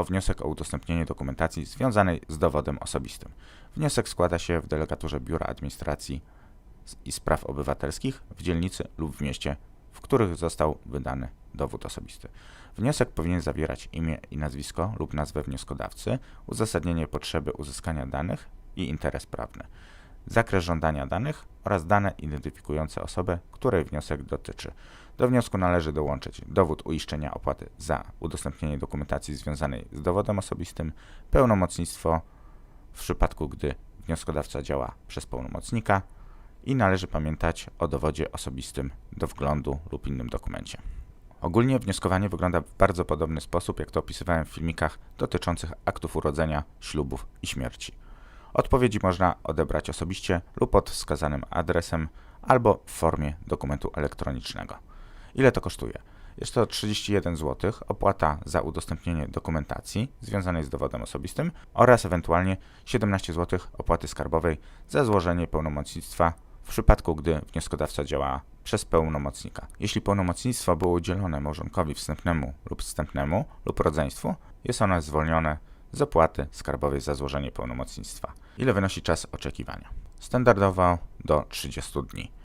o wniosek o udostępnienie dokumentacji związanej z dowodem osobistym. Wniosek składa się w delegaturze Biura Administracji i Spraw Obywatelskich w dzielnicy lub w mieście, w których został wydany dowód osobisty. Wniosek powinien zawierać imię i nazwisko lub nazwę wnioskodawcy, uzasadnienie potrzeby uzyskania danych i interes prawny, zakres żądania danych oraz dane identyfikujące osobę, której wniosek dotyczy. Do wniosku należy dołączyć dowód uiszczenia opłaty za udostępnienie dokumentacji związanej z dowodem osobistym, pełnomocnictwo w przypadku, gdy wnioskodawca działa przez pełnomocnika i należy pamiętać o dowodzie osobistym do wglądu lub innym dokumencie. Ogólnie wnioskowanie wygląda w bardzo podobny sposób, jak to opisywałem w filmikach dotyczących aktów urodzenia, ślubów i śmierci. Odpowiedzi można odebrać osobiście lub pod wskazanym adresem albo w formie dokumentu elektronicznego. Ile to kosztuje? Jest to 31 zł, opłata za udostępnienie dokumentacji związanej z dowodem osobistym oraz ewentualnie 17 zł opłaty skarbowej za złożenie pełnomocnictwa w przypadku, gdy wnioskodawca działa przez pełnomocnika. Jeśli pełnomocnictwo było udzielone małżonkowi wstępnemu lub wstępnemu lub rodzeństwu, jest ono zwolnione z opłaty skarbowej za złożenie pełnomocnictwa. Ile wynosi czas oczekiwania? Standardowo do 30 dni.